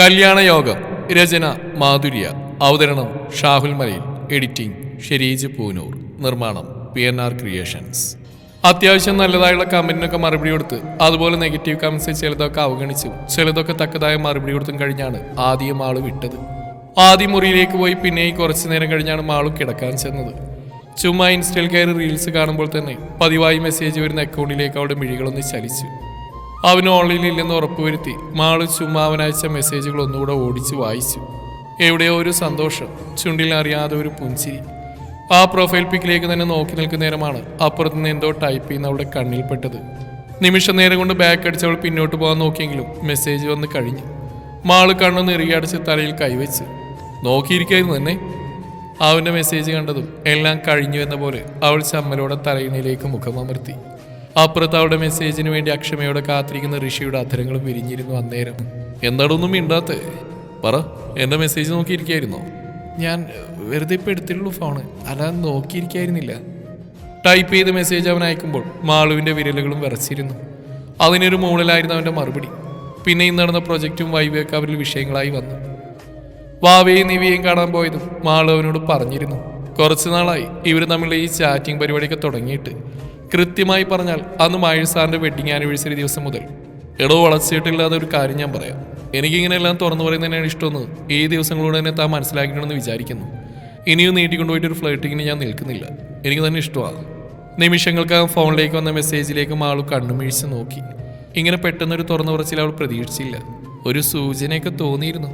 കല്യാണയോഗം. രചന മാധുര്യ. അവതരണം ഷാഹുൽ മലയിൽ. എഡിറ്റിംഗ് ഷെരീജ് പൂനൂർ. നിർമ്മാണം P N R creations. അത്യാവശ്യം നല്ലതായുള്ള കമന്റിനൊക്കെ മറുപടി കൊടുത്ത് അതുപോലെ നെഗറ്റീവ് കമൻസ് ചിലതൊക്കെ അവഗണിച്ചും. ചിലതൊക്കെ തക്കതായ മറുപടി കൊടുത്തും കഴിഞ്ഞാണ് ആദ്യം ആൾ വിട്ടത്. ആദ്യം മുറിയിലേക്ക് പോയി പിന്നെയും കുറച്ചു നേരം കഴിഞ്ഞാണ് മാളു കിടക്കാൻ ചെന്നത്. ചുമ്മാ ഇൻസ്റ്റയിൽ കയറി റീൽസ് കാണുമ്പോൾ തന്നെ പതിവായി മെസ്സേജ് വരുന്ന അക്കൗണ്ടിലേക്ക് അവളുടെ മിഴികളൊന്ന് ചലിച്ചു. അവന് ഓൺലൈനിൽ ഇല്ലെന്ന് ഉറപ്പുവരുത്തി. മാൾ ചുമ്മാ അവൻ അയച്ച മെസ്സേജുകൾ ഒന്നുകൂടെ ഓടിച്ചു വായിച്ചു. എവിടെയോ ഒരു സന്തോഷം ചുണ്ടിൽ അറിയാതെ ഒരു പുഞ്ചിരി. ആ പ്രൊഫൈൽ പിക്കിലേക്ക് തന്നെ നോക്കി നിൽക്കുന്ന നേരമാണ് അപ്പുറത്ത് നിന്ന് എന്തോ ടൈപ്പ് ചെയ്യുന്ന അവളുടെ കണ്ണിൽപ്പെട്ടത് നിമിഷ നേരം കൊണ്ട് ബാക്ക് അടിച്ച് അവൾ പിന്നോട്ട് പോകാൻ നോക്കിയെങ്കിലും മെസ്സേജ് വന്ന് കഴിഞ്ഞു. മാൾ കണ്ണു നിറിയടച്ച് തലയിൽ കൈവച്ച്. നോക്കിയിരിക്കായിരുന്നു തന്നെ അവന്റെ മെസ്സേജ് കണ്ടതും എല്ലാം കഴിഞ്ഞു എന്ന പോലെ അവൾ ചമ്മലോടെ തലയിണയിലേക്ക് മുഖമമർത്തി. അപ്പുറത്ത് അവളുടെ മെസ്സേജിന് വേണ്ടി അക്ഷമയോടെ കാത്തിരിക്കുന്ന ഋഷിയുടെ അധരങ്ങളും വിരിഞ്ഞിരുന്നു അന്നേരം. എന്താടൊന്നും മിണ്ടാത്ത? പറ എന്റെ മെസ്സേജ് നോക്കിയിരിക്കായിരുന്നോ? ഞാൻ വെറുതെ ഇപ്പൊ എടുത്തിട്ടുള്ളൂ ഫോണ് അല്ലാതെ നോക്കിയിരിക്കായിരുന്നില്ല. ടൈപ്പ് ചെയ്ത മെസ്സേജ് അവൻ അയക്കുമ്പോൾ മാളുവിന്റെ വിരലുകളും വിറച്ചിരുന്നു. അതിനൊരു മുകളിലായിരുന്നു അവന്റെ മറുപടി. പിന്നെ ഇന്ന് നടന്ന പ്രൊജക്റ്റും വൈവയൊക്കെ അവരിൽ വിഷയങ്ങളായി വന്നു. വാവയും നിവിയെയും കാണാൻ പോയതും മാളു അവനോട് പറഞ്ഞിരുന്നു. കുറച്ച് നാളായി ഇവർ തമ്മിൽ ഈ ചാറ്റിംഗ് പരിപാടിയൊക്കെ തുടങ്ങിയിട്ട്. കൃത്യമായി പറഞ്ഞാൽ അന്ന് മായു സാറിന്റെ വെഡിങ് ആനിവേഴ്സറി ദിവസം മുതൽ. എടോ വളച്ചിട്ടില്ലാതെ ഒരു കാര്യം ഞാൻ പറയാം. എനിക്കിങ്ങനെ എല്ലാം തുറന്നു പറയുന്നതിനാണ് ഇഷ്ടമെന്ന് ഈ ദിവസങ്ങളോട് തന്നെ താൻ മനസ്സിലാക്കണമെന്ന് വിചാരിക്കുന്നു. ഇനിയും നീട്ടിക്കൊണ്ടുപോയിട്ട് ഒരു ഫ്ലൈറ്റിങ്ങിന് ഞാൻ നിൽക്കുന്നില്ല. എനിക്ക് തന്നെ ഇഷ്ടമാണ്. നിമിഷങ്ങൾക്കകം ഫോണിലേക്ക് വന്ന മെസ്സേജിലേക്കും മാളു കണ്ണുമിഴിച്ച് നോക്കി. ഇങ്ങനെ പെട്ടെന്നൊരു തുറന്നു പറച്ചിൽ അവൾ പ്രതീക്ഷിച്ചില്ല. ഒരു സൂചനയൊക്കെ തോന്നിയിരുന്നു.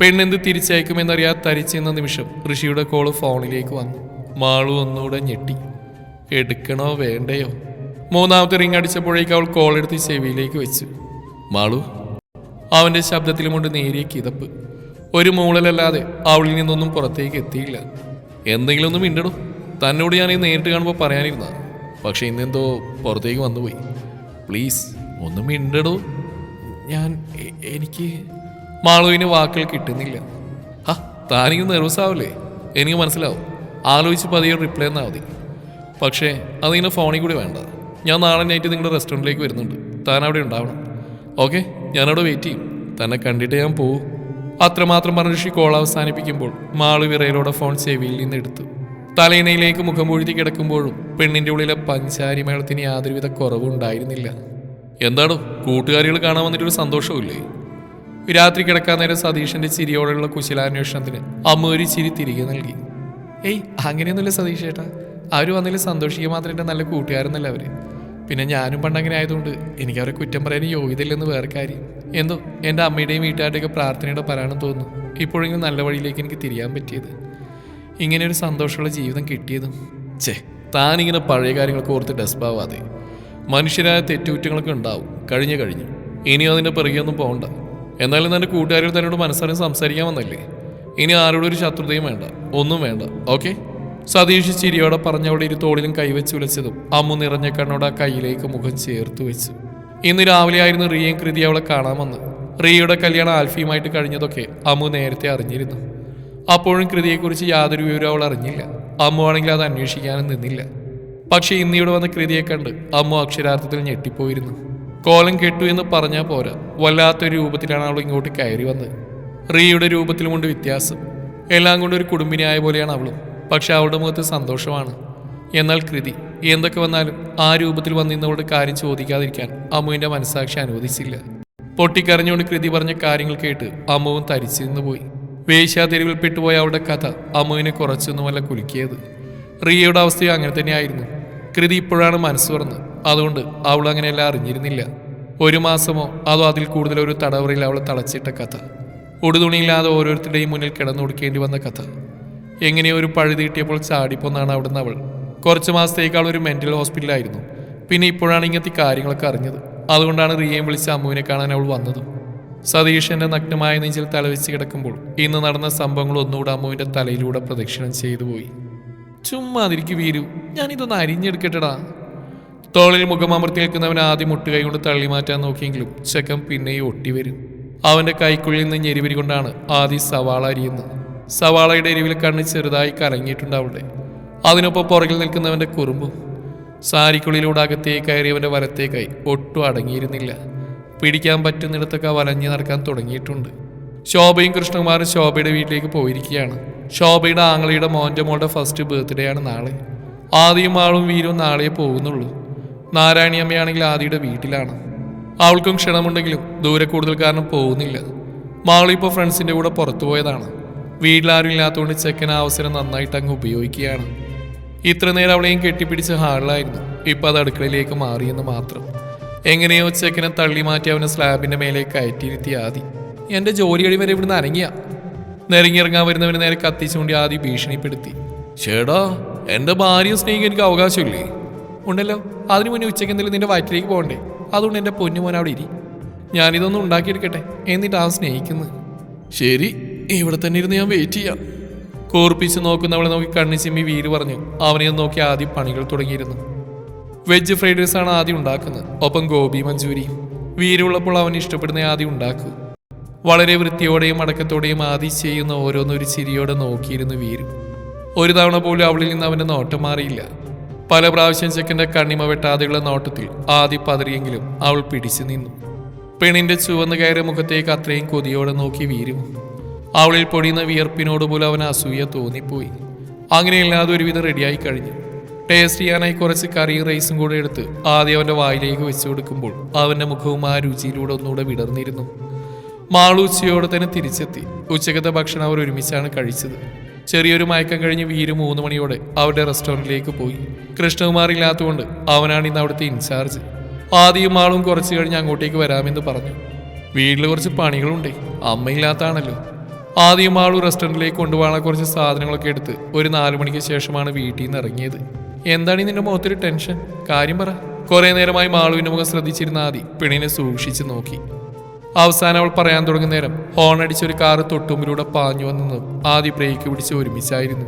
പെണ്ണെന്ത് തിരിച്ചയക്കുമെന്നറിയാതെ തരിച്ചെന്ന നിമിഷം ഋഷിയുടെ കോൾ ഫോണിലേക്ക് വന്നു. മാളു ഒന്നുകൂടെ ഞെട്ടി. എടുക്കണോ വേണ്ടയോ? മൂന്നാമത്തെ റിങ് അടിച്ചപ്പോഴേക്ക് അവൾ കോൾ എടുത്ത് ചെവിയിലേക്ക് വെച്ചു. മാളു അവന്റെ ശബ്ദത്തിലുമുണ്ട് നേരിയ കിതപ്പ്. ഒരു മൂളലല്ലാതെ അവളിൽ നിന്നൊന്നും പുറത്തേക്ക് എത്തിയില്ല. എന്തെങ്കിലും ഒന്ന് മിണ്ടണു? തന്നോട് ഞാൻ ഈ നേരിട്ട് കാണുമ്പോൾ പറയാനിരുന്ന. പക്ഷെ ഇന്നെന്തോ പുറത്തേക്ക് വന്നുപോയി. പ്ലീസ് ഒന്ന് മിണ്ടടോ ഞാൻ എനിക്ക് മാളുവിന് വാക്കുകൾ കിട്ടുന്നില്ല. ആ താനിങ്ങനെ നെർവസ് ആവില്ലേ? എനിക്ക് മനസ്സിലാവും. ആലോചിച്ച് പതിയെ റിപ്ലൈ എന്നാൽ മതി. പക്ഷേ അതിങ്ങനെ ഫോണിൽ കൂടി വേണ്ട. ഞാൻ നാളെ നൈറ്റ് നിങ്ങളുടെ റെസ്റ്റോറന്റിലേക്ക് വരുന്നുണ്ട്. താൻ അവിടെ ഉണ്ടാവണം. ഓക്കെ ഞാനവിടെ വെയിറ്റ് ചെയ്യും. തന്നെ കണ്ടിട്ട് ഞാൻ പോവും. അത്രമാത്രം പറഞ്ഞ ഋഷി കോൾ അവസാനിപ്പിക്കുമ്പോൾ മാളു വിറയിലൂടെ ഫോൺ സേവിയിൽ നിന്ന് എടുത്തു. തലയിണയിലേക്ക് മുഖം പൊഴുതി കിടക്കുമ്പോഴും പെണ്ണിന്റെ ഉള്ളിലെ പഞ്ചാരി മേളത്തിന് യാതൊരുവിധ കുറവും ഉണ്ടായിരുന്നില്ല. എന്താണോ? കൂട്ടുകാരികൾ കാണാൻ വന്നിട്ടൊരു സന്തോഷമില്ലേ രാത്രി കിടക്കാൻ നേരം സതീഷിന്റെ ചിരിയോടെയുള്ള കുശലാന്വേഷണത്തിന് അമ്മ ഒരു ചിരി തിരികെ നൽകി. ഏയ് അങ്ങനെയൊന്നുമില്ല സതീഷ് ചേട്ടാ അവർ വന്നതിൽ സന്തോഷിക്കുക മാത്രം എന്റെ നല്ല കൂട്ടുകാരെന്നല്ല അവർ പിന്നെ ഞാനും പണ്ടങ്ങനെ ആയതുകൊണ്ട് എനിക്ക് അവരെ കുറ്റം പറയാൻ യോഗ്യതയില്ലെന്ന് വേറെ കാര്യം. എന്തോ എന്റെ അമ്മയുടെയും വീട്ടുകാരുടെയൊക്കെ പ്രാർത്ഥനയുടെ പരാണം തോന്നുന്നു. ഇപ്പോഴെങ്കിലും നല്ല വഴിയിലേക്ക് എനിക്ക് തിരിയാൻ പറ്റിയത്. ഇങ്ങനെ ഒരു സന്തോഷമുള്ള ജീവിതം കിട്ടിയതും. ചേ താനിങ്ങനെ പഴയ കാര്യങ്ങളൊക്കെ ഓർത്ത് ഡെസ്പാവാതെ മനുഷ്യരായ തെറ്റുകുറ്റങ്ങളൊക്കെ ഉണ്ടാവും. കഴിഞ്ഞു കഴിഞ്ഞു. ഇനിയും അതിന്റെ പിറകെയൊന്നും പോകണ്ട. എന്നാലും തന്റെ കൂട്ടുകാരികൾ തന്നോട് മനസ്സറിഞ്ഞ് സംസാരിക്കാൻ വന്നല്ലേ? ഇനി ആരോടും ഒരു ശത്രുതയും വേണ്ട. ഒന്നും വേണ്ട. ഓക്കെ? സതീഷ് ചിരിയോടെ പറഞ്ഞവിടെ ഇരു തോളിലും കൈവച്ച് വിളിച്ചതും അമ്മു നിറഞ്ഞ കണ്ണോട് കയ്യിലേക്ക് മുഖം ചേർത്ത് വെച്ചു. ഇന്ന് രാവിലെ ആയിരുന്നു റിയയും കൃതി അവളെ കാണാമെന്ന് റിയയുടെ കല്യാണം ആൽഫിയുമായിട്ട് കഴിഞ്ഞതൊക്കെ അമ്മു നേരത്തെ അറിഞ്ഞിരുന്നു. അപ്പോഴും കൃതിയെക്കുറിച്ച് യാതൊരു വിവരവും അവൾ അറിഞ്ഞില്ല. അമ്മു ആണെങ്കിൽ അത് അന്വേഷിക്കാനും നിന്നില്ല. പക്ഷേ ഇന്ന് ഇവിടെ വന്ന കൃതിയെ കണ്ട് അമ്മു അക്ഷരാർത്ഥത്തിൽ ഞെട്ടിപ്പോയിരുന്നു. കോലം കെട്ടു എന്ന് പറഞ്ഞാൽ പോരാ. വല്ലാത്തൊരു രൂപത്തിലാണ് അവൾ ഇങ്ങോട്ട് കയറി വന്നത്. റിയയുടെ രൂപത്തിലുമുണ്ട് വ്യത്യാസം. എല്ലാം കൊണ്ട് ഒരു കുടുംബിനിയായ പോലെയാണ് അവളും. പക്ഷെ അവളുടെ മുഖത്ത് സന്തോഷമാണ്. എന്നാൽ കൃതി എന്തൊക്കെ വന്നാലും ആ രൂപത്തിൽ വന്നിരുന്നവളുടെ കാര്യം ചോദിക്കാതിരിക്കാൻ അമ്മുവിന്റെ മനസ്സാക്ഷി അനുവദിച്ചില്ല. പൊട്ടിക്കരഞ്ഞുകൊണ്ട് കൃതി പറഞ്ഞ കാര്യങ്ങൾ കേട്ട് അമ്മുവും തരിച്ചിരുന്നു പോയി. വേശ്യാതെരുവിൽ പെട്ടുപോയ അവളുടെ കഥ അമ്മുവിനെ കുറച്ചൊന്നുമല്ല കുലുക്കിയത്. റിയയുടെ അവസ്ഥയും അങ്ങനെ തന്നെയായിരുന്നു. കൃതി ഇപ്പോഴാണ് മനസ്സ് തുറന്ന്. അതുകൊണ്ട് അവൾ അങ്ങനെയെല്ലാം അറിഞ്ഞിരുന്നില്ല. ഒരു മാസമോ അതോ അതിൽ കൂടുതൽ ഒരു തടവറയിൽ അവളെ തളച്ചിട്ട കഥ. ഉടുതുണിയില്ലാതെ ഓരോരുത്തരുടെയും മുന്നിൽ കിടന്നു കൊടുക്കേണ്ടി വന്ന കഥ. എങ്ങനെയോ ഒരു പഴുതീട്ടിയപ്പോൾ ചാടിപ്പോന്നാണ് അവിടുന്ന് അവൾ. കുറച്ച് മാസത്തേക്കാൾ ഒരു മെന്റൽ ഹോസ്പിറ്റലായിരുന്നു പിന്നെ ഇപ്പോഴാണ് ഇങ്ങനത്തെ കാര്യങ്ങളൊക്കെ അറിഞ്ഞത്. അതുകൊണ്ടാണ് റിയയും വിളിച്ച് അമ്മുവിനെ കാണാൻ അവൾ വന്നത്. സതീഷന്റെ നഗ്നമായ നെഞ്ചിൽ തലവെച്ച് കിടക്കുമ്പോൾ ഇന്ന് നടന്ന സംഭവങ്ങൾ ഒന്നുകൂടെ അമ്മുവിന്റെ തലയിലൂടെ പ്രദക്ഷിണം ചെയ്തു പോയി. ചുമ്മാ അതിരിക്കു വീരു. ഞാനിതൊന്ന് അരിഞ്ഞെടുക്കട്ടെടാ. തോളിൽ മുഖമമർത്തി നിൽക്കുന്നവൻ ആദ്യം മുട്ടുകൈ കൊണ്ട് തള്ളി മാറ്റാൻ നോക്കിയെങ്കിലും ചെക്കം പിന്നെയും ഒട്ടി വരും. അവന്റെ കൈക്കുള്ളിൽ നിന്ന് ഞെരിവരി കൊണ്ടാണ് ആദ്യം സവാള അരിയുന്നത്. സവാളയുടെ എരിവിൽ കണ്ണ് ചെറുതായി കലങ്ങിയിട്ടുണ്ട് അവളുടെ. അതിനൊപ്പം പുറകിൽ നിൽക്കുന്നവന്റെ കുറുമ്പും സാരിക്കുള്ളിലൂടെ അകത്തേക്ക് കയറിയവന്റെ വലത്തേക്കായി ഒട്ടും അടങ്ങിയിരുന്നില്ല. പിടിക്കാൻ പറ്റുന്നിടത്തൊക്കെ വലഞ്ഞു നടക്കാൻ തുടങ്ങിയിട്ടുണ്ട്. ശോഭയും കൃഷ്ണകുമാരും ശോഭയുടെ വീട്ടിലേക്ക് പോയിരിക്കുകയാണ്. ശോഭയുടെ ആങ്ങളയുടെ മോന്റെ മോളുടെ ഫസ്റ്റ് ബർത്ത്ഡേ ആണ് നാളെ. ആദ്യം ആളും വീരും നാളെ പോകുന്നുള്ളൂ. നാരായണിയമ്മയാണെങ്കിൽ ആദിയുടെ വീട്ടിലാണ്. അവൾക്കും ക്ഷണമുണ്ടെങ്കിലും ദൂരെ കൂടുതൽ കാരണം പോകുന്നില്ല മാളിപ്പോൾ ഫ്രണ്ട്സിന്റെ കൂടെ പുറത്തു പോയതാണ്. വീട്ടിലാരും ഇല്ലാത്തതുകൊണ്ട് ചെക്കൻ ആ അവസരം നന്നായിട്ട് അങ്ങ് ഉപയോഗിക്കുകയാണ്. ഇത്ര നേരം അവളെയും കെട്ടിപ്പിടിച്ച് ഹാളിലായിരുന്നു. ഇപ്പം അത് അടുക്കളയിലേക്ക് മാറിയെന്ന് മാത്രം. എങ്ങനെയോ ചെക്കനെ തള്ളി മാറ്റി അവനെ സ്ലാബിന്റെ മേലേക്ക് കയറ്റിയിരുത്തി ആദി. എന്റെ ജോലിയടി വരെ ഇവിടുന്ന് അനങ്ങിയ. നെരങ്ങിയിറങ്ങാൻ വരുന്നവന് നേരെ കത്തിച്ചുകൊണ്ട് ആദി ഭീഷണിപ്പെടുത്തി. ചേടാ എന്റെ ഭാര്യയെ സ്നേഹിക്കാൻ എനിക്ക് അവകാശമില്ലേ? ഉണ്ടല്ലോ അതിനു മുന്നേ ഉച്ചയ്ക്ക് എന്തെങ്കിലും നിന്റെ വയറ്റിലേക്ക് പോകണ്ടേ? അതുകൊണ്ട് എന്റെ പൊന്നുമോൻ അവിടെ ഇരി. ഞാനിതൊന്നും ഉണ്ടാക്കിയെടുക്കട്ടെ. എന്നിട്ട് ആ സ്നേഹിക്കുന്നത് ശരി. ഇവിടെ തന്നെ ഇരുന്ന് ഞാൻ വെയിറ്റ് ചെയ്യാം. കോർപ്പിച്ച് നോക്കുന്നവളെ നോക്കി കണ്ണി ചിമ്മി വീര് പറഞ്ഞു അവനെ നോക്കി ആദ്യം പണികൾ തുടങ്ങിയിരുന്നു. വെജ് ഫ്രൈഡ് റൈസ് ആണ് ആദ്യം ഉണ്ടാക്കുന്നത് ഒപ്പം ഗോപി മഞ്ചൂരിയും വീരുള്ളപ്പോൾ അവൻ ഇഷ്ടപ്പെടുന്ന ആദ്യം ഉണ്ടാക്കൂ. വളരെ വൃത്തിയോടെയും അടക്കത്തോടെയും ആദി ചെയ്യുന്ന ഓരോന്നൊരു ചിരിയോടെ നോക്കിയിരുന്നു വീരു. ഒരു തവണ പോലും അവളിൽ നിന്ന് അവന്റെ നോട്ടം മാറിയില്ല. പല പ്രാവശ്യം ചെക്കന്റെ കണ്ണിമ വെട്ടാതെയുള്ള നോട്ടത്തിൽ ആദി പതറിയെങ്കിലും അവൾ പിടിച്ചു നിന്നു. പെണ്ണിന്റെ ചുവന്ന് കയറിയ മുഖത്തേക്ക് അത്രയും കൊതിയോടെ നോക്കി വീരും. അവളിൽ പൊടിയുന്ന വിയർപ്പിനോട് പോലും അവന് അസൂയ തോന്നിപ്പോയി. അങ്ങനെയല്ലാതെ ഒരുവിധം റെഡിയായി കഴിഞ്ഞു. ടേസ്റ്റ് ചെയ്യാനായി കുറച്ച് കറി റൈസും കൂടെ എടുത്ത് ആദ്യം അവന്റെ വായിലേക്ക് വെച്ചു കൊടുക്കുമ്പോൾ അവന്റെ മുഖവും ആ രുചിയിലൂടെ ഒന്നുകൂടെ വിടർന്നിരുന്നു. മാളു ഉച്ചയോടെ തന്നെ തിരിച്ചെത്തി. ഉച്ചക്കത്തെ ഭക്ഷണം അവർ ഒരുമിച്ചാണ് കഴിച്ചത്. ചെറിയൊരു മയക്കം കഴിഞ്ഞ് വീര് മൂന്ന് മണിയോടെ അവരുടെ റെസ്റ്റോറന്റിലേക്ക് പോയി. കൃഷ്ണകുമാർ ഇല്ലാത്തതുകൊണ്ട് അവനാണ് ഇന്ന് അവിടുത്തെ ഇൻചാർജ് ആദ്യം മാളും കുറച്ച് കഴിഞ്ഞ് അങ്ങോട്ടേക്ക് വരാമെന്ന് പറഞ്ഞു. വീട്ടിൽ കുറച്ച് പണികളുണ്ടേ. അമ്മയില്ലാത്താണല്ലോ ആദ്യം ആൾ റെസ്റ്റോറന്റിലേക്ക് കൊണ്ടുപോകാനുള്ള കുറച്ച് സാധനങ്ങളൊക്കെ എടുത്ത് ഒരു നാല് മണിക്ക് ശേഷമാണ് വീട്ടിൽ നിന്ന് ഇറങ്ങിയത്. എന്താണ് നിന്റെ മുഖത്തൊരു ടെൻഷൻ കാര്യം പറ. കുറേ നേരമായി മാളുവിന്റെ മുഖം ശ്രദ്ധിച്ചിരുന്ന ആദി പെണ്ണിനെ സൂക്ഷിച്ചു നോക്കി. അവസാനം അവൾ പറയാൻ തുടങ്ങുന്ന നേരം ഹോൺ അടിച്ചൊരു കാറ് തൊട്ടുമ്പിലൂടെ പാഞ്ഞു വന്നെന്ന് ആദി ബ്രേക്ക് പിടിച്ച് ഒരുമിച്ചായിരുന്നു.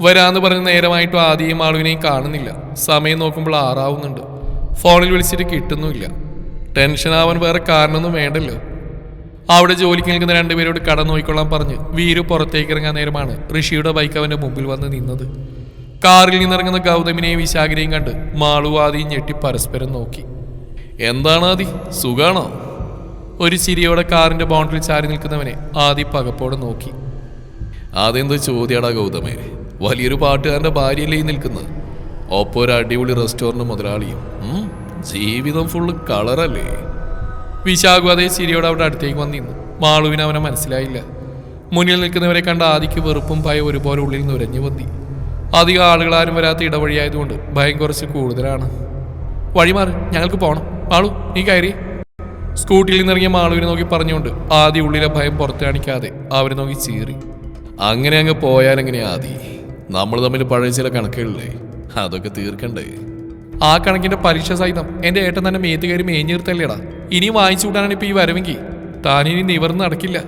വരാന്ന് പറഞ്ഞ നേരമായിട്ടും ആദിയും മാളുവിനെയും കാണുന്നില്ല. സമയം നോക്കുമ്പോൾ ആറാവുന്നുണ്ട്. ഫോണിൽ വിളിച്ചിട്ട് കിട്ടുന്നുമില്ല. ടെൻഷൻ ആവാൻ വേറെ കാരണമൊന്നും വേണ്ടല്ലോ. അവിടെ ജോലിക്ക് നിൽക്കുന്ന രണ്ടുപേരോട് കട നോക്കിക്കൊള്ളാൻ പറഞ്ഞ് വീരു പുറത്തേക്ക് ഇറങ്ങാൻ നേരമാണ് ഋഷിയുടെ ബൈക്ക് അവന്റെ മുമ്പിൽ വന്ന് നിന്നത്. കാറിൽ നിന്നിറങ്ങുന്ന ഗൗതമിനെയും വിശാഖിനെയും കണ്ട് മാളു ആദിയും ഞെട്ടി പരസ്പരം നോക്കി. എന്താണ് ആദി? സുഖാണോ? ഒരു ചിരിയോടെ കാറിന്റെ ബൗണ്ടറിൽ ചാരി നിൽക്കുന്നവനെ ആദി പകപ്പോടെ നോക്കി. അതെന്ത് ചോദ്യാടാ ഗൗതമേ? വലിയൊരു പാട്ടുകാരന്റെ ഭാര്യയല്ലേ നിൽക്കുന്നത്? ഒപ്പം ഒരു അടിപൊളി റെസ്റ്റോറന്റ് മുതലാളിയും. ജീവിതം ഫുള്ള് കളറല്ലേ വിശാഖു ചിരിയോടെ അവിടെ അടുത്തേക്ക് വന്നിരുന്നു. മാളുവിന് അവനെ മനസ്സിലായില്ല. മുന്നിൽ നിൽക്കുന്നവരെ കണ്ട ആദിക്ക് വെറുപ്പും ഭയം ഒരുപോലെ ഉള്ളിൽ നുരഞ്ഞു വന്നി അധികം ആളുകളാരും വരാത്ത ഇടവഴിയായതുകൊണ്ട് ഭയം കുറച്ച് കൂടുതലാണ്. വഴിമാറി ഞങ്ങൾക്ക് പോകണം മാളു നീ കയറി. സ്കൂട്ടിയിൽ നിന്നിറങ്ങിയ മാളുവിനെ നോക്കി പറഞ്ഞുകൊണ്ട് ആദി ഉള്ളിലെ ഭയം പുറത്തു കാണിക്കാതെ അവരെ നോക്കി ചീറി. അങ്ങനെ അങ്ങ് പോയാലെങ്ങനെയാ ആദി? നമ്മൾ തമ്മിൽ പഴയ ചില കണക്കുകളില്ലേ? അതൊക്കെ തീർക്കണ്ടേ? ആ കണക്കിന്റെ പരീക്ഷ സഹിതം എന്റെ ഏട്ടൻ തന്നെ മേത്ത് കയറി മേഞ്ഞീർത്തല്ലേടാ ഇനി വാങ്ങിച്ചു വിടാനാണ് ഇപ്പൊ ഈ വരവെങ്കിൽ താനിനി നിവർന്ന് നടക്കില്ല.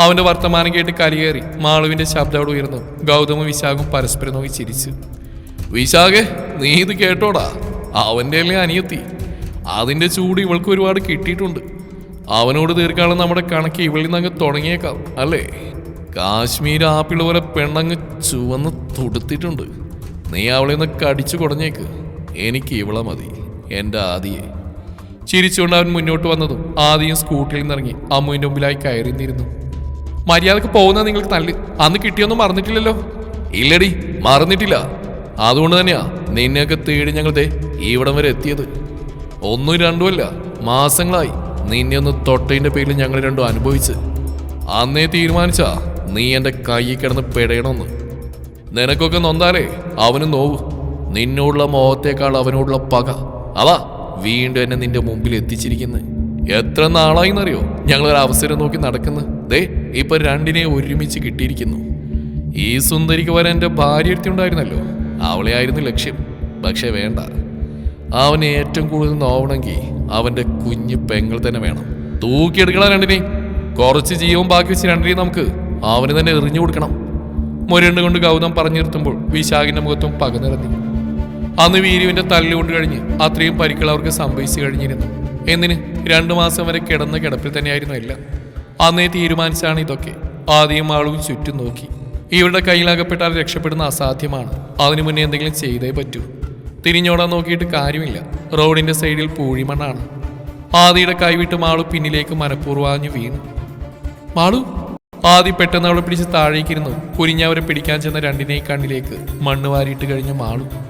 അവന്റെ വർത്തമാനം കേട്ട് കലിയേറി മാളുവിന്റെ ശബ്ദം അവിടെ ഉയർന്നു. ഗൗതമും വിശാഖും പരസ്പരം നോക്കി ചിരിച്ചു. വിശാഖെ നീ ഇത് കേട്ടോടാ? അവന്റെ അല്ലേ അനിയത്തി? അതിന്റെ ചൂട് ഇവൾക്ക് ഒരുപാട് കിട്ടിയിട്ടുണ്ട്. അവനോട് തീർക്കാനുള്ള നമ്മുടെ കണക്ക് ഇവളിൽ നിന്ന് അങ്ങ് തുടങ്ങിയേക്കാം അല്ലേ? കാശ്മീർ ആപ്പിൾ പോലെ പെണ്ണങ്ങ് ചുവന്ന് തുടുത്തിട്ടുണ്ട്. നീ അവളെ ഒന്ന് കടിച്ചു കുടഞ്ഞേക്ക്. എനിക്ക് ഇവളെ മതി എന്റെ ആദിയെ. ചിരിച്ചുകൊണ്ട് അവൻ മുന്നോട്ട് വന്നതും ആദ്യം സ്കൂട്ടിയിൽ നിന്നിറങ്ങി അമ്മുവിന്റെ മുമ്പിലായി കയറി നിന്നിരുന്നു മര്യാദയ്ക്ക് പോകുന്നത് നിങ്ങൾക്ക് നല്ല അന്ന് കിട്ടിയൊന്നും മറന്നിട്ടില്ലല്ലോ? ഇല്ലടി മറന്നിട്ടില്ല. അതുകൊണ്ട് തന്നെയാ നിന്നെയൊക്കെ തേടി ഞങ്ങൾ ദേ ഇവിടം വരെ എത്തിയത്. ഒന്നും രണ്ടുമല്ല മാസങ്ങളായി നിന്നെ ഒന്ന് തൊട്ടതിന്റെ പേരിൽ ഞങ്ങൾ രണ്ടും അനുഭവിച്ച്. അന്നേ തീരുമാനിച്ചാ നീ എന്റെ കയ്യിൽ കിടന്ന് പെടയണമെന്ന്. നിനക്കൊക്കെ നൊന്താലേ? അവനും നോവു. നിന്നോടുള്ള മോഹത്തേക്കാൾ അവനോടുള്ള പക. അതാ വീണ്ടും എന്നെ നിന്റെ മുമ്പിൽ എത്തിച്ചിരിക്കുന്നത് എത്ര നാളായി എന്നറിയോ ഞങ്ങളൊരു അവസരം നോക്കി നടക്കുന്നു. ദേ ഇപ്പൊ രണ്ടിനെ ഒരുമിച്ച് കിട്ടിയിരിക്കുന്നു. ഈ സുന്ദരിക്ക് വരെ എന്റെ ഭാര്യ എടുത്തിണ്ടായിരുന്നല്ലോ അവളെ ആയിരുന്നു ലക്ഷ്യം. പക്ഷേ വേണ്ട. അവന് ഏറ്റവും കൂടുതൽ നോവണമെങ്കിൽ അവന്റെ കുഞ്ഞു പെങ്ങൾ തന്നെ വേണം. തൂക്കിയെടുക്കണം രണ്ടിനെ. കുറച്ച് ജീവൻ ബാക്കി വെച്ച് രണ്ടിനെ നമുക്ക് അവന് തന്നെ എറിഞ്ഞു കൊടുക്കണം. മുരണ്ട് കൊണ്ട് ഗൗതം പറഞ്ഞു നിർത്തുമ്പോൾ വിശാഖിന്റെ മുഖത്തും പക അന്ന് വീരുവിന്റെ തല്ലുകൊണ്ട് കഴിഞ്ഞ് അത്രയും പരിക്കൾ അവർക്ക് സംഭവിച്ചു കഴിഞ്ഞിരുന്നു. എന്നിന് രണ്ടു മാസം വരെ കിടന്ന കിടപ്പിൽ തന്നെയായിരുന്നു എല്ലാം. അന്നേ തീരുമാനിച്ചാണ് ഇതൊക്കെ. ആദ്യം ആളും ചുറ്റും നോക്കി. ഇവരുടെ കയ്യിലകപ്പെട്ടാൽ രക്ഷപ്പെടുന്ന അസാധ്യമാണ്. അതിനു മുന്നേ എന്തെങ്കിലും ചെയ്തേ പറ്റൂ. തിരിഞ്ഞോടാൻ നോക്കിയിട്ട് കാര്യമില്ല. റോഡിന്റെ സൈഡിൽ പൂഴിമണ്ണാണ്. ആദിയുടെ കൈവിട്ട് മാളു പിന്നിലേക്ക് മനഃപൂർവാഞ്ഞു വീണു. മാളു ആദി പെട്ടെന്ന് അവളെ പിടിച്ച് താഴേക്കിരുന്നു. കുരിഞ്ഞവരെ പിടിക്കാൻ ചെന്ന രണ്ടിനെയും മണ്ണ് വാരിയിട്ട് കഴിഞ്ഞ മാളു.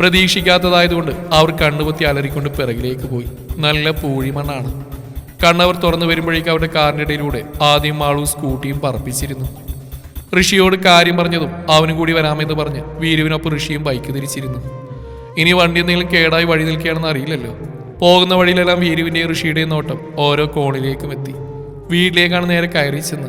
പ്രതീക്ഷിക്കാത്തതായതുകൊണ്ട് അവർ കണ്ണുപൊത്തി അലറിക്കൊണ്ട് പിറകിലേക്ക് പോയി. നല്ല പൂഴി മണ്ണാണ്. കണ്ണവർ തുറന്നു വരുമ്പോഴേക്കും അവരുടെ കാറിന്റെ ഇടയിലൂടെ ആദ്യം ആളും സ്കൂട്ടിയും പറപ്പിച്ചിരുന്നു. ഋഷിയോട് കാര്യം പറഞ്ഞതും അവനും കൂടി വരാമെന്ന് പറഞ്ഞ് വീരുവിനൊപ്പം ഋഷിയും ബൈക്ക് തിരിച്ചിരുന്നു. ഇനി വണ്ടി എന്തെങ്കിലും കേടായി വഴി നിൽക്കുകയാണെന്ന് അറിയില്ലല്ലോ. പോകുന്ന വഴിയിലെല്ലാം വീരുവിന്റെയും ഋഷിയുടെയും നോട്ടം ഓരോ കോണിലേക്കും എത്തി. വീട്ടിലേക്കാണ് നേരെ കയറി ചെന്ന്.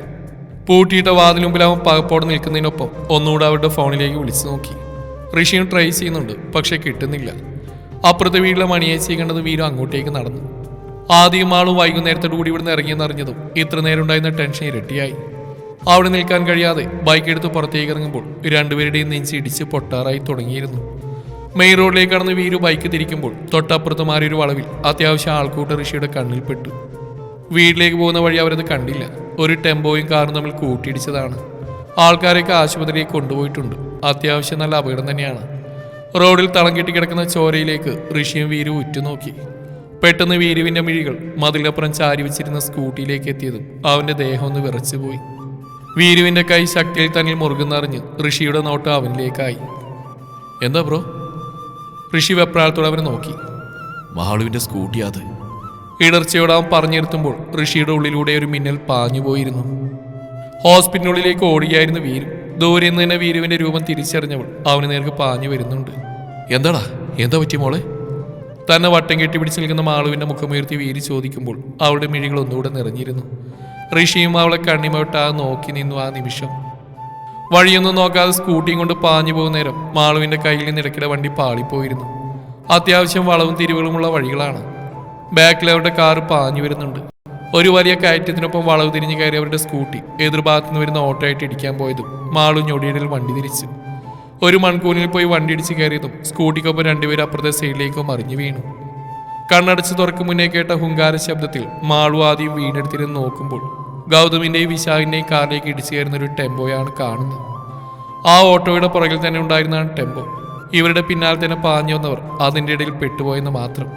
പൂട്ടിയിട്ട വാതിലുമ്പിൽ അവൻ പകപ്പോടെ നിൽക്കുന്നതിനൊപ്പം ഒന്നുകൂടെ അവരുടെ ഫോണിലേക്ക് വിളിച്ചു നോക്കി. ഋഷിയും ട്രൈ ചെയ്യുന്നുണ്ട് പക്ഷെ കിട്ടുന്നില്ല. അപ്പുറത്തെ വീട്ടിലെ മണിയേച്ചി കണ്ടത് വീരു അങ്ങോട്ടേക്ക് നടന്നു. ആദ്യം ആളും വൈകുന്നേരത്തോടു കൂടി ഇവിടുന്ന് ഇറങ്ങിയെന്നറിഞ്ഞതും ഇത്ര നേരം ഉണ്ടായിരുന്ന ടെൻഷൻ ഇരട്ടിയായി. അവിടെ നിൽക്കാൻ കഴിയാതെ ബൈക്ക് എടുത്ത് പുറത്തേക്ക് ഇറങ്ങുമ്പോൾ രണ്ടുപേരുടെയും നെഞ്ചി ഇടിച്ച് പൊട്ടാറായി തുടങ്ങിയിരുന്നു. മെയിൻ റോഡിലേക്ക് കടന്ന് വീരു ബൈക്ക് തിരിക്കുമ്പോൾ തൊട്ടപ്പുറത്ത് മാറിയൊരു വളവിൽ അത്യാവശ്യം ആൾക്കൂട്ട ഋഷിയുടെ കണ്ണിൽപ്പെട്ടു വീട്ടിലേക്ക് പോകുന്ന വഴി അവരത് കണ്ടില്ല. ഒരു ടെമ്പോയും കാറും തമ്മിൽ കൂട്ടിയിടിച്ചതാണ്. ആൾക്കാരെയൊക്കെ ആശുപത്രിയിലേക്ക് കൊണ്ടുപോയിട്ടുണ്ട്. അത്യാവശ്യം നല്ല അപകടം തന്നെയാണ്. റോഡിൽ തളം കെട്ടി കിടക്കുന്ന ചോരയിലേക്ക് ഋഷിയും വീരു ഉറ്റുനോക്കി. പെട്ടെന്ന് വീരുവിന്റെ മിഴികൾ മതിലപ്പുറം ചാരി വെച്ചിരുന്ന സ്കൂട്ടിയിലേക്ക് എത്തിയതും അവന്റെ ദേഹം ഒന്ന് വിറച്ചുപോയി. വീരുവിന്റെ കൈ ശക്തിയിൽ തന്നിൽ മുറുകുന്നറിഞ്ഞ് ഋഷിയുടെ നോട്ട് അവനിലേക്കായി. എന്താ ബ്രോ? ഋഷി വെപ്രാളത്തോടെ അവനെ നോക്കി. മഹാളുവിന്റെ സ്കൂട്ടി അത്. ഇടർച്ചയോടെ അവൻ പറഞ്ഞിരുത്തുമ്പോൾ ഋഷിയുടെ ഉള്ളിലൂടെ ഒരു മിന്നൽ പാഞ്ഞുപോയിരുന്നു. ഹോസ്പിറ്റലിലേക്ക് ഓടുകയായിരുന്നു വീരു. ദൂരെ നിന്ന് തന്നെ വീരുവിന്റെ രൂപം തിരിച്ചറിഞ്ഞവൾ അവന് നേർക്ക് പാഞ്ഞു വരുന്നുണ്ട്. എന്താടാ? എന്താ പറ്റി മോളെ? തന്നെ വട്ടം കെട്ടി പിടിച്ച് നിൽക്കുന്ന മാളുവിന്റെ മുഖമുയർത്തി വീരി ചോദിക്കുമ്പോൾ അവളുടെ മിഴികൾ ഒന്നുകൂടെ നിറഞ്ഞിരുന്നു. ഋഷിയും അവളെ കണ്ണിമൊട്ടാതെ നോക്കി നിന്നു ആ നിമിഷം. വഴിയൊന്നും നോക്കാതെ സ്കൂട്ടിയും കൊണ്ട് പാഞ്ഞു പോകുന്ന നേരം മാളുവിന്റെ കയ്യിൽ നിന്ന് ഇടയ്ക്കിടെ വണ്ടി പാളിപ്പോയിരുന്നു. അത്യാവശ്യം വളവും തിരിവുകളുമുള്ള വഴികളാണ്. ബാക്കിൽ അവരുടെ കാറ് പാഞ്ഞു വരുന്നുണ്ട്. ഒരു വലിയ കയറ്റത്തിനൊപ്പം വളവ് തിരിഞ്ഞു കയറി അവരുടെ സ്കൂട്ടി എതിർഭാഗത്തു നിന്ന് വരുന്ന ഓട്ടോയായിട്ട് ഇടിക്കാൻ പോയതും മാളു ഞൊടിയിടയിൽ വണ്ടി തിരിച്ചു. ഒരു മൺകൂനിൽ പോയി വണ്ടി ഇടിച്ച് കയറിയതും സ്കൂട്ടിക്കൊപ്പം രണ്ടുപേരും അപ്പുറത്തെ സൈഡിലേക്ക് മറിഞ്ഞു വീണു. കണ്ണടച്ച് തുറക്കും മുന്നേ കേട്ട ഹുങ്കാര ശബ്ദത്തിൽ മാളു ആദ്യം വീണെടുത്തിരുന്ന് നോക്കുമ്പോൾ ഗൗതമിന്റെയും വിശാഖിന്റെയും കാറിലേക്ക് ഇടിച്ചു കയറുന്ന ഒരു ടെമ്പോയാണ് കാണുന്നത്. ആ ഓട്ടോയുടെ പുറകിൽ തന്നെ ഉണ്ടായിരുന്നതാണ് ടെമ്പോ. ഇവരുടെ പിന്നാലെ തന്നെ പാഞ്ഞു വന്നവർ അതിന്റെ ഇടയിൽ പെട്ടുപോയെന്ന് മാത്രം.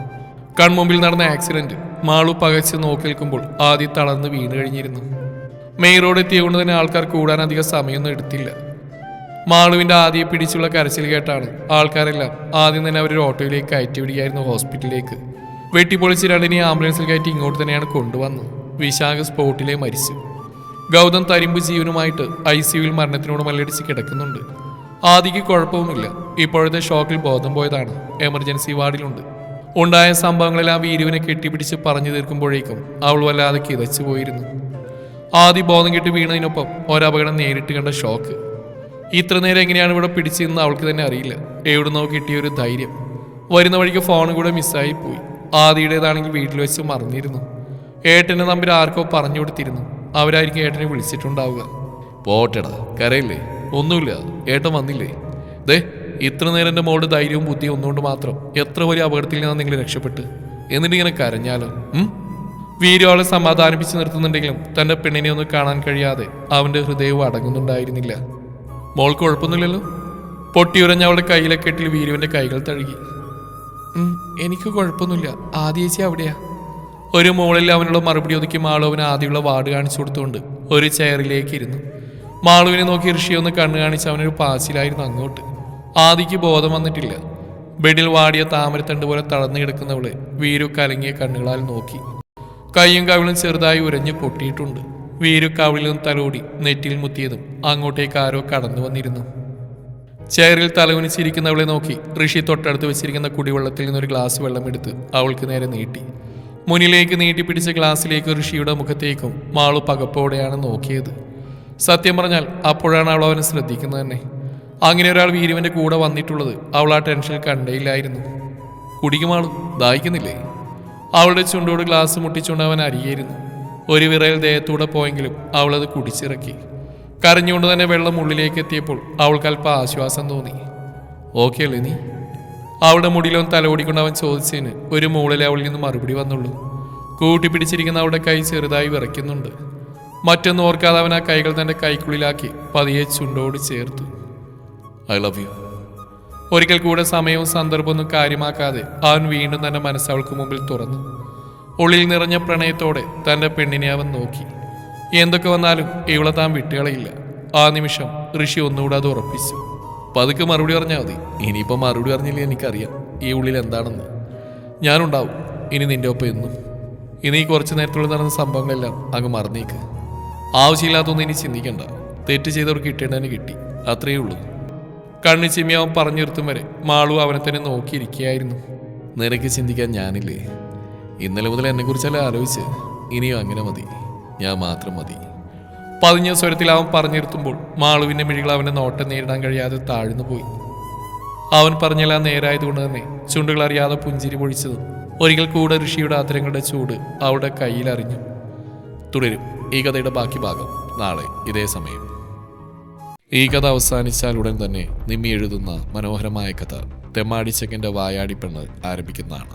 കൺമുമ്പിൽ നടന്ന ആക്സിഡന്റ് മാളു പകച്ച് നോക്കി നിൽക്കുമ്പോൾ ആദ്യം തളർന്ന് വീണ് കഴിഞ്ഞിരുന്നു. മെയിൻ റോഡ് എത്തിയതുകൊണ്ട് തന്നെ ആൾക്കാർ കൂടാൻ അധികം സമയമൊന്നും എടുത്തില്ല. മാളുവിന്റെ ആദ്യം പിടിച്ചുള്ള കരച്ചിൽ കേട്ടാണ് ആൾക്കാരെല്ലാം ആദ്യം തന്നെ അവരൊരു ഓട്ടോയിലേക്ക് കയറ്റി വിടുകയായിരുന്നു ഹോസ്പിറ്റലിലേക്ക്. വെട്ടിപ്പൊളിച്ച് രണ്ടിനെ ആംബുലൻസിൽ കയറ്റി ഇങ്ങോട്ട് തന്നെയാണ് കൊണ്ടുവന്നത്. വിശാഖ സ്പോട്ടിലെ മരിച്ചു. ഗൗതം തരിമ്പ് ജീവനുമായിട്ട് ഐ സിയുവിൽ മരണത്തിനോട് മല്ലടിച്ച് കിടക്കുന്നുണ്ട്. ആദിക്ക് കുഴപ്പവുമില്ല ഇപ്പോഴത്തെ ഷോക്കിൽ ബോധം പോയതാണ്. എമർജൻസി വാർഡിലുണ്ട്. ഉണ്ടായ സംഭവങ്ങളെല്ലാം വീരുവിനെ കെട്ടിപ്പിടിച്ച് പറഞ്ഞു തീർക്കുമ്പോഴേക്കും അവൾ വല്ലാതെ കിതച്ചു പോയിരുന്നു. ആദ്യ ബോധം കെട്ടി വീണതിനൊപ്പം ഒരപകടം നേരിട്ട് കണ്ട ഷോക്ക്. ഇത്ര നേരം എങ്ങനെയാണ് ഇവിടെ പിടിച്ചതെന്ന് അവൾക്ക് തന്നെ അറിയില്ല. എവിടുന്നോ കിട്ടിയ ഒരു ധൈര്യം. വരുന്ന വഴിക്ക് ഫോൺ കൂടെ മിസ്സായി പോയി. ആദിയുടേതാണെങ്കിൽ വീട്ടിൽ വെച്ച് മറന്നിരുന്നു. ഏട്ടന്റെ നമ്പർ ആർക്കോ പറഞ്ഞു കൊടുത്തിരുന്നു. അവരായിരിക്കും ഏട്ടനെ വിളിച്ചിട്ടുണ്ടാവുക. പോട്ടെടാ കരയില്ലേ? ഒന്നുമില്ല ഏട്ടൻ വന്നില്ലേ? ദേ ഇത്ര നേരം എന്റെ മോളുടെ ധൈര്യവും ബുദ്ധിയും ഒന്നുകൊണ്ട് മാത്രം എത്ര വലിയ അപകടത്തിൽ നിന്നാണ് നിങ്ങൾ രക്ഷപ്പെട്ട് എന്നിട്ട് ഇങ്ങനെ കരഞ്ഞാലോ? വീരു അവളെ സമാധാനിപ്പിച്ച് നിർത്തുന്നുണ്ടെങ്കിലും തന്റെ പെണ്ണിനെ ഒന്ന് കാണാൻ കഴിയാതെ അവന്റെ ഹൃദയവും അടങ്ങുന്നുണ്ടായിരുന്നില്ല. മോൾ കുഴപ്പമൊന്നുമില്ലല്ലോ? പൊട്ടിയുരഞ്ഞ അവളുടെ കയ്യിലെ കെട്ടിൽ വീരുവിന്റെ കൈകൾ തഴുകി. എനിക്ക് കുഴപ്പമൊന്നുമില്ല. ആദ്യ ചേച്ചി അവിടെയാ. ഒരു മോളിൽ അവനുള്ള മറുപടി ഒതുക്കി മാളുവിന് ആദ്യമുള്ള വാർഡ് കാണിച്ചു കൊടുത്തുകൊണ്ട് ഒരു ചെയറിലേക്ക് ഇരുന്നു. മാളുവിനെ നോക്കി ഋഷി ഒന്ന് കണ്ണു കാണിച്ച് അവനൊരു പാസിലായിരുന്നു അങ്ങോട്ട്. ആദിക്ക് ബോധം വന്നിട്ടില്ല. ബെഡിൽ വാടിയ താമരത്തണ്ട് പോലെ തളർന്നു കിടക്കുന്നവളെ വീരു കലങ്ങിയ കണ്ണുകളാൽ നോക്കി. കൈയും കവിളും ചെറുതായി ഉരഞ്ഞു പൊട്ടിയിട്ടുണ്ട്. വീരു നിന്ന് തലോടി നെറ്റിയിൽ മുത്തിയതും അങ്ങോട്ടേക്ക് ആരോ കടന്നു വന്നിരുന്നു. ചെയറിൽ തലകുനിച്ചിരിക്കുന്നവളെ നോക്കി ഋഷി തൊട്ടടുത്ത് വെച്ചിരിക്കുന്ന കുടിവെള്ളത്തിൽ നിന്നൊരു ഗ്ലാസ് വെള്ളമെടുത്ത് അവൾക്ക് നേരെ നീട്ടി. മുന്നിലേക്ക് നീട്ടിപ്പിടിച്ച ഗ്ലാസ്സിലേക്ക് ഋഷിയുടെ മുഖത്തേക്കും മാളു പകപ്പോടെയാണ് നോക്കിയത്. സത്യം പറഞ്ഞാൽ അപ്പോഴാണ് അവൾ അവനെ ശ്രദ്ധിക്കുന്നത് തന്നെ. അങ്ങനെ ഒരാൾ വീരുവിന്റെ കൂടെ വന്നിട്ടുള്ളത് അവൾ ആ ടെൻഷൻ കണ്ടേയില്ലായിരുന്നു. കുടിക്കുമാൾ ദാഹിക്കുന്നില്ലേ? അവളുടെ ചുണ്ടോട് ഗ്ലാസ് മുട്ടിച്ചുകൊണ്ട് അവൻ അരിയായിരുന്നു ഒരു വിറയൽ ദേഹത്തൂടെ പോയെങ്കിലും അവളത് കുടിച്ചിറക്കി. കരഞ്ഞുകൊണ്ട് തന്നെ വെള്ളം ഉള്ളിലേക്ക് എത്തിയപ്പോൾ അവൾക്ക് അല്പം ആശ്വാസം തോന്നി. ഓക്കെ അല്ലേ നീ? അവളുടെ മുടിയിലൊന്ന് തലോടിക്കൊണ്ട് അവൻ ചോദിച്ചതിന് ഒരു മൂളിലെ അവളിൽ നിന്ന് മറുപടി വന്നുള്ളൂ. കൂട്ടിപ്പിടിച്ചിരിക്കുന്ന അവളുടെ കൈ ചെറുതായി വിറയ്ക്കുന്നുണ്ട്. മറ്റൊന്നും ഓർക്കാതെ അവൻ ആ കൈകൾ തന്റെ കൈക്കുള്ളിലാക്കി പതിയെ ചുണ്ടോട് ചേർത്തു. ഐ ലവ് യു ഒരിക്കൽ കൂടെ സമയവും സന്ദർഭമൊന്നും കാര്യമാക്കാതെ അവൻ വീണ്ടും തന്റെ മനസ്സവൾക്ക് മുമ്പിൽ തുറന്നു. ഉള്ളിൽ നിറഞ്ഞ പ്രണയത്തോടെ തന്റെ പെണ്ണിനെ അവൻ നോക്കി. എന്തൊക്കെ വന്നാലും ഇവളെ താൻ വിട്ടുകളയില്ല. ആ നിമിഷം ഋഷി ഒന്നുകൂടെ അത് ഉറപ്പിച്ചു. പതുക്കെ മറുപടി പറഞ്ഞാൽ മതി. ഇനിയിപ്പോൾ മറുപടി പറഞ്ഞില്ലേ എനിക്കറിയാം. ഈ ഉള്ളിൽ എന്താണെന്ന്. ഞാനുണ്ടാവും. ഇനി നിന്റെ ഒപ്പം എന്നും. ഇനി ഈ കുറച്ച് നേരത്തുള്ളിൽ നടന്ന സംഭവങ്ങളെല്ലാം അങ്ങ് മറന്നേക്ക്. ആവശ്യമില്ലാത്തൊന്നും ഇനി ചിന്തിക്കണ്ട. തെറ്റ് ചെയ്തവർക്ക് കിട്ടേണ്ടതിന് കിട്ടി. അത്രയേ ഉള്ളൂ. കണ്ണു ചിമ്മി അവൻ പറഞ്ഞു നിർത്തും വരെ മാളു അവനെ തന്നെ നോക്കിയിരിക്കുകയായിരുന്നു. നിനക്ക് ചിന്തിക്കാൻ ഞാനില്ലേ? ഇന്നലെ മുതൽ എന്നെക്കുറിച്ചല്ല ആലോചിച്ച്? ഇനിയും അങ്ങനെ മതി. ഞാൻ മാത്രം മതി. പതിഞ്ഞ സ്വരത്തിൽ അവൻ പറഞ്ഞിരുത്തുമ്പോൾ മാളുവിന്റെ മിഴികൾ അവന്റെ നോട്ടം നേരിടാൻ കഴിയാതെ താഴ്ന്നു പോയി. അവൻ പറഞ്ഞെല്ലാം നേരായതുകൊണ്ട് തന്നെ ചുണ്ടുകൾ അറിയാതെ പുഞ്ചിരി പൊഴിച്ചതും ഒരിക്കൽ കൂടെ ഋഷിയുടെ ആദരങ്ങളുടെ ചൂട് അവളുടെ കയ്യിൽ അറിഞ്ഞു. തുടരും ഈ കഥയുടെ ബാക്കി ഭാഗം നാളെ ഇതേ സമയം. ഈ കഥ അവസാനിച്ചാൽ ഉടൻ തന്നെ നിമ്മി എഴുതുന്ന മനോഹരമായ കഥ തെമ്മാടി വായാടിപ്പെണ്ണ് വായാടി പെണ്ണ് ആരംഭിക്കുന്നതാണ്.